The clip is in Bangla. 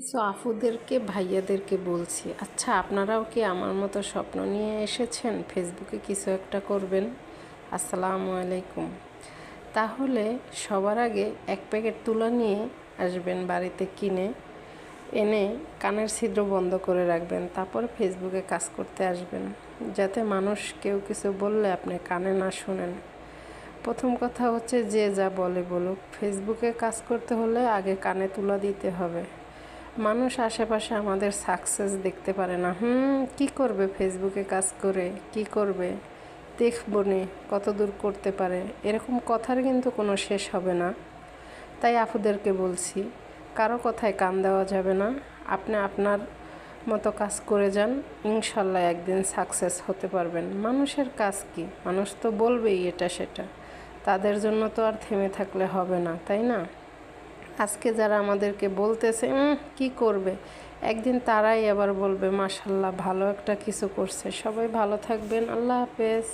কিছু আফুদেরকে, ভাইয়াদেরকে বলছি আচ্ছা আপনারাও কি আমার মতো স্বপ্ন নিয়ে এসেছেন? ফেসবুকে কিছু একটা করবেন? আসসালামু আলাইকুম। তাহলে সবার আগে এক প্যাকেট তুলা নিয়ে আসবেন বাড়িতে কিনে, এনে কানের ছিদ্র বন্ধ করে রাখবেন, তারপর ফেসবুকে কাজ করতে আসবেন, যাতে মানুষ কেউ কিছু বললে আপনি কানে না শুনেন। প্রথম কথা হচ্ছে যে যা বলে বলুক, ফেসবুকে কাজ করতে হলে আগে কানে তুলা দিতে হবে। মানুষ আশেপাশে আমাদের সাকসেস দেখতে পারে না। হুম, কি করবে ফেসবুকে কাজ করে? কি করবে? দেখব নে, কত দূর করতে পারে? এরকম কথার কিন্তু কোনো শেষ হবে না। তাই আপুদেরকে বলছি, কারও কথায় কান দেওয়া যাবে না। আপনি আপনার মতো কাজ করে যান, ইনশাল্লাহ একদিন সাকসেস হতে পারবেন। মানুষের কাজ কি? মানুষ তো বলবেই এটা সেটা। তাদের জন্য তো আর থেমে থাকলে হবে না, তাই না? আজকে যারা আমাদেরকে বলতেছে "উম, কি করবে? একদিন তারাই আবার বলবে মাশাল্লাহ ভালো একটা কিছু করছে। সবাই ভালো থাকবেন। আল্লাহ হাফেজ।